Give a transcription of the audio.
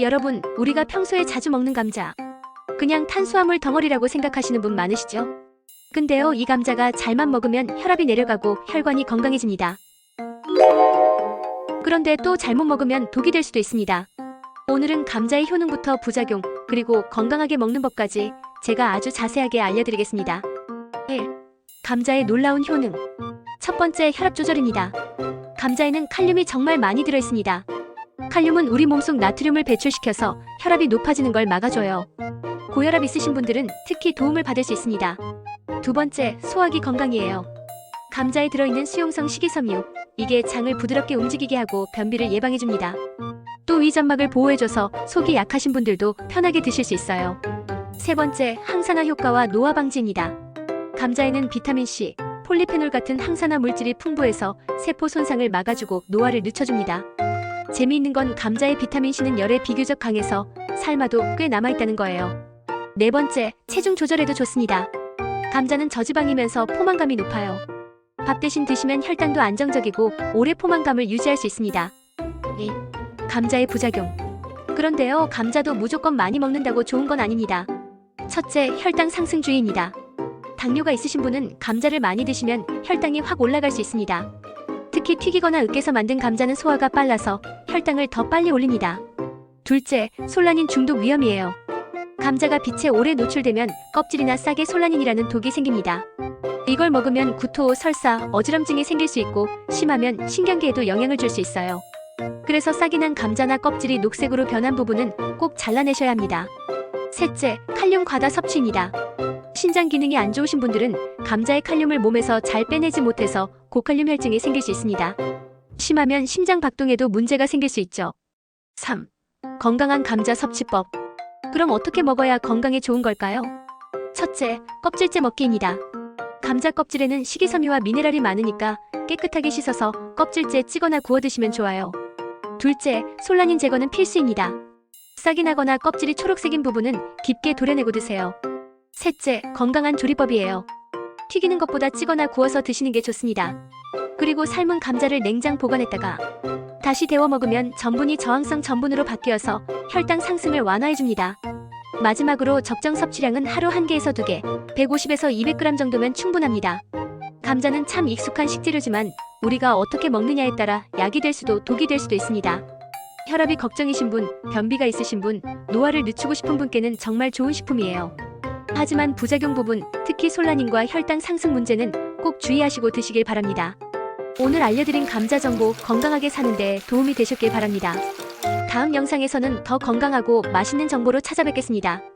여러분, 우리가 평소에 자주 먹는 감자. 그냥 탄수화물 덩어리라고 생각하시는 분 많으시죠? 근데요, 이 감자가 잘만 먹으면 혈압이 내려가고 혈관이 건강해집니다. 그런데 또 잘못 먹으면 독이 될 수도 있습니다. 오늘은 감자의 효능부터 부작용, 그리고 건강하게 먹는 법까지 제가 아주 자세하게 알려드리겠습니다. 1. 감자의 놀라운 효능. 첫 번째 혈압 조절입니다. 감자에는 칼륨이 정말 많이 들어있습니다. 칼륨은 우리 몸속 나트륨을 배출시켜서 혈압이 높아지는 걸 막아줘요. 고혈압 있으신 분들은 특히 도움을 받을 수 있습니다. 두 번째, 소화기 건강이에요. 감자에 들어있는 수용성 식이섬유, 이게 장을 부드럽게 움직이게 하고 변비를 예방해줍니다. 또 위점막을 보호해줘서 속이 약하신 분들도 편하게 드실 수 있어요. 세 번째, 항산화 효과와 노화 방지입니다. 감자에는 비타민C, 폴리페놀 같은 항산화 물질이 풍부해서 세포 손상을 막아주고 노화를 늦춰줍니다. 재미있는 건 감자의 비타민C는 열에 비교적 강해서 삶아도 꽤 남아있다는 거예요. 네 번째, 체중 조절에도 좋습니다. 감자는 저지방이면서 포만감이 높아요. 밥 대신 드시면 혈당도 안정적이고 오래 포만감을 유지할 수 있습니다. 2. 감자의 부작용. 그런데요, 감자도 무조건 많이 먹는다고 좋은 건 아닙니다. 첫째, 혈당 상승주의입니다. 당뇨가 있으신 분은 감자를 많이 드시면 혈당이 확 올라갈 수 있습니다. 특히 튀기거나 으깨서 만든 감자는 소화가 빨라서 혈당을 더 빨리 올립니다. 둘째, 솔라닌 중독 위험이에요. 감자가 빛에 오래 노출되면 껍질이나 싹에 솔라닌이라는 독이 생깁니다. 이걸 먹으면 구토, 설사, 어지럼증이 생길 수 있고 심하면 신경계에도 영향을 줄 수 있어요. 그래서 싹이 난 감자나 껍질이 녹색으로 변한 부분은 꼭 잘라내셔야 합니다. 셋째, 칼륨 과다 섭취입니다. 신장 기능이 안 좋으신 분들은 감자의 칼륨을 몸에서 잘 빼내지 못해서 고칼륨 혈증이 생길 수 있습니다. 심하면 심장 박동에도 문제가 생길 수 있죠. 3. 건강한 감자 섭취법. 그럼 어떻게 먹어야 건강에 좋은 걸까요? 첫째, 껍질째 먹기입니다. 감자 껍질에는 식이섬유와 미네랄이 많으니까 깨끗하게 씻어서 껍질째 찌거나 구워 드시면 좋아요. 둘째, 솔라닌 제거는 필수입니다. 싹이 나거나 껍질이 초록색인 부분은 깊게 도려내고 드세요. 셋째, 건강한 조리법이에요. 튀기는 것보다 찌거나 구워서 드시는 게 좋습니다. 그리고 삶은 감자를 냉장 보관했다가 다시 데워 먹으면 전분이 저항성 전분으로 바뀌어서 혈당 상승을 완화해줍니다. 마지막으로 적정 섭취량은 하루 1개에서 2개, 150에서 200g 정도면 충분합니다. 감자는 참 익숙한 식재료지만 우리가 어떻게 먹느냐에 따라 약이 될 수도 독이 될 수도 있습니다. 혈압이 걱정이신 분, 변비가 있으신 분, 노화를 늦추고 싶은 분께는 정말 좋은 식품이에요. 하지만 부작용 부분, 특히 솔라닌과 혈당 상승 문제는 꼭 주의하시고 드시길 바랍니다. 오늘 알려드린 감자 정보 건강하게 사는데 도움이 되셨길 바랍니다. 다음 영상에서는 더 건강하고 맛있는 정보로 찾아뵙겠습니다.